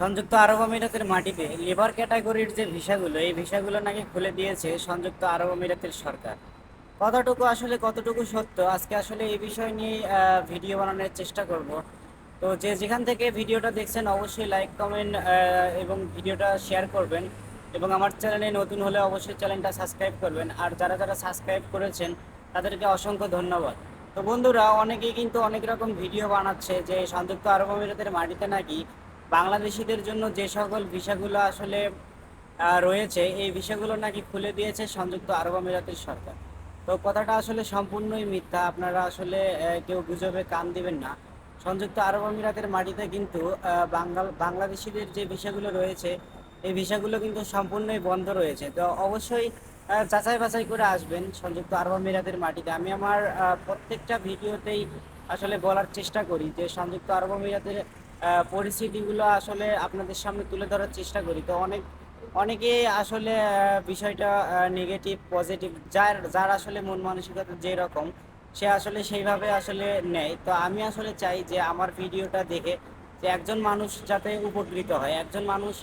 সংযুক্ত আরব আমিরাতের মাটিতে লেবার ক্যাটাগরির যে ভিসাগুলো, এই ভিসাগুলো নাকি খুলে দিয়েছে সংযুক্ত আরব আমিরাতের সরকার। কতটুকু আসলে, কতটুকু সত্য? আজকে আসলে এই বিষয় নিয়ে ভিডিও বানানোর চেষ্টা করব। তো যে যেখান থেকে ভিডিওটা দেখছেন, অবশ্যই লাইক কমেন্ট এবং ভিডিওটা শেয়ার করবেন। এবং আমার চ্যানেলে নতুন হলে অবশ্যই চ্যানেলটা সাবস্ক্রাইব করবেন। আর যারা যারা সাবস্ক্রাইব করেছেন, তাদেরকে অসংখ্য ধন্যবাদ। তো বন্ধুরা, অনেকেই কিন্তু অনেক রকম ভিডিও বানাচ্ছে যে সংযুক্ত আরব আমিরাতের মাটিতে নাকি বাংলাদেশিদের জন্য যে সকল ভিসাগুলো আসলে রয়েছে, এই ভিসাগুলো নাকি খুলে দিয়েছে সংযুক্ত আরব আমিরাতের সরকার। তো কথাটা আসলে সম্পূর্ণই মিথ্যা। আপনারা আসলে কেউ গুজবে কান দিবেন না। সংযুক্ত আরব আমিরাতের মাটিতে কিন্তু বাঙ্গাল, বাংলাদেশিদের যে ভিসাগুলো রয়েছে, এই ভিসাগুলো কিন্তু সম্পূর্ণই বন্ধ রয়েছে। তো অবশ্যই যাচাই বাছাই করে আসবেন সংযুক্ত আরব আমিরাতের মাটিতে। আমি আমার প্রত্যেকটা ভিডিওতেই আসলে বলার চেষ্টা করি যে সংযুক্ত আরব আমিরাতের পরিস্থিতিগুলো আসলে আপনাদের সামনে তুলে ধরার চেষ্টা করি। তো অনেক অনেকে আসলে বিষয়টা নেগেটিভ পজিটিভ যার যার আসলে মন মানসিকতা যেরকম, সে আসলে সেইভাবে আসলে নেয়। তো আমি আসলে চাই যে আমার ভিডিওটা দেখে যে একজন মানুষ যাতে উপকৃত হয়। একজন মানুষ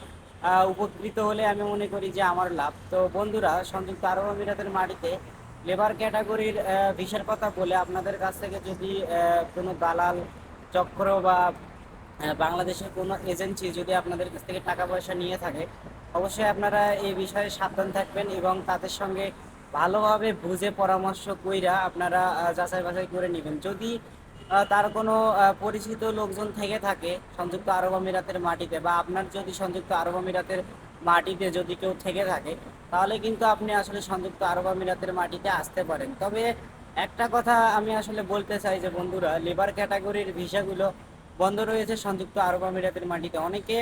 উপকৃত হলে আমি মনে করি যে আমার লাভ। তো বন্ধুরা, সংযুক্ত আরব আমিরাতের মাটিতে লেবার ক্যাটাগরির ভিসার কথা বলে আপনাদের কাছ থেকে যদি কোনো দালাল, চক্র বা বাংলাদেশের কোনো এজেন্সি যদি আপনাদের কাছ থেকে টাকা পয়সা নিয়ে থাকে, অবশ্যই আপনারা এই বিষয়ে সাবধান থাকবেন এবং তাদের সঙ্গে ভালোভাবে বুঝে পরামর্শ কইরা আপনারা যাচাই বাছাই করে নেবেন। যদি তার কোনো পরিচিত লোকজন থেকে থাকে সংযুক্ত আরব আমিরাতের মাটিতে বা আপনার যদি সংযুক্ত আরব আমিরাতের মাটিতে যদি কেউ থেকে থাকে, তাহলে কিন্তু আপনি আসলে সংযুক্ত আরব আমিরাতের মাটিতে আসতে পারেন। তবে একটা কথা আমি আসলে বলতে চাই যে বন্ধুরা লেবার ক্যাটাগরির ভিসাগুলো বন্ধ রয়েছে সংযুক্ত আরব আমিরাতের মাটিতে। অনেকে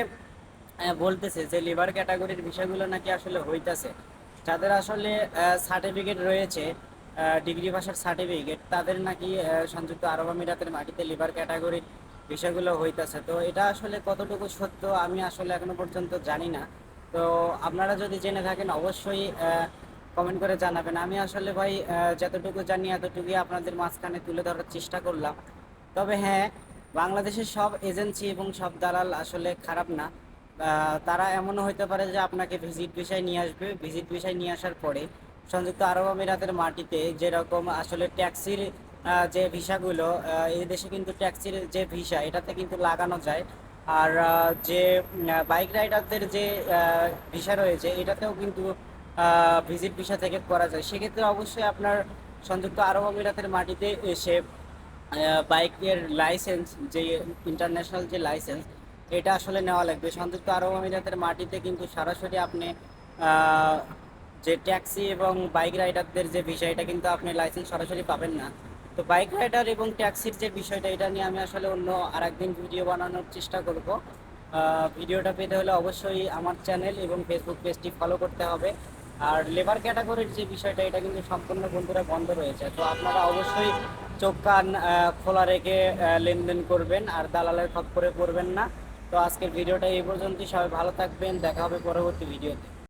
বলতেছে যে লেবার ক্যাটাগরির বিষয়গুলো নাকি আসলে হইতাছে। যাদের আসলে সার্টিফিকেট রয়েছে ডিগ্রি পাশের সার্টিফিকেট তাদের নাকি সংযুক্ত আরব আমিরাতের মাটিতে লেবার ক্যাটাগরির বিষয়গুলো হইতাছে। তো এটা আসলে কতটুকু সত্য আমি আসলে এখনও পর্যন্ত জানি না। তো আপনারা যদি জেনে থাকেন, অবশ্যই কমেন্ট করে জানাবেন। আমি আসলে ভাই যতটুকু জানি এতটুকুই আপনাদের মাঝখানে তুলে ধরার চেষ্টা করলাম। তবে হ্যাঁ বাংলাদেশের সব এজেন্সি এবং সব দালাল আসলে খারাপ না। তারা এমনও হইতে পারে যে আপনাকে ভিজিট বিষয় নিয়ে আসবে। ভিজিট বিষয় নিয়ে আসার পরে সংযুক্ত আরব আমিরাতের মাটিতে যেরকম আসলে ট্যাক্সির যে ভিসাগুলো এই দেশে কিন্তু ট্যাক্সির যে ভিসা, এটাতে কিন্তু লাগানো যায়। আর যে বাইক রাইডারদের যে ভিসা রয়েছে, এটাতেও কিন্তু ভিজিট ভিসা থেকে করা যায়। সেক্ষেত্রে অবশ্যই আপনার সংযুক্ত আরব আমিরাতের মাটিতে এসে বাইকের লাইসেন্স যে ইন্টারন্যাশনাল যে লাইসেন্স এটা আসলে নেওয়া লাগবে। সংযুক্ত আরব আমিরাতের মাটিতে কিন্তু সরাসরি আপনি যে ট্যাক্সি এবং বাইক রাইডারদের যে বিষয় এটা কিন্তু আপনি লাইসেন্স সরাসরি পাবেন না। তো বাইক রাইডার এবং ট্যাক্সির যে বিষয়টা, এটা নিয়ে আমি আসলে অন্য আরেকদিন ভিডিও বানানোর চেষ্টা করব। ভিডিওটা পেতে হলে অবশ্যই আমার চ্যানেল এবং ফেসবুক পেজটি ফলো করতে হবে। আর লেবার ক্যাটাগরির যে বিষয়টা, এটা কিন্তু সম্পূর্ণ বন্ধুরা বন্ধ রয়েছে। তো আপনারা অবশ্যই চোখ কান খোলা রেখে লেনদেন করবেন, আর দালালের খপ করে পড়বেন না। তো আজকের ভিডিওটা এই পর্যন্তই। সবাই ভালো থাকবেন। দেখা হবে পরবর্তী ভিডিওতে।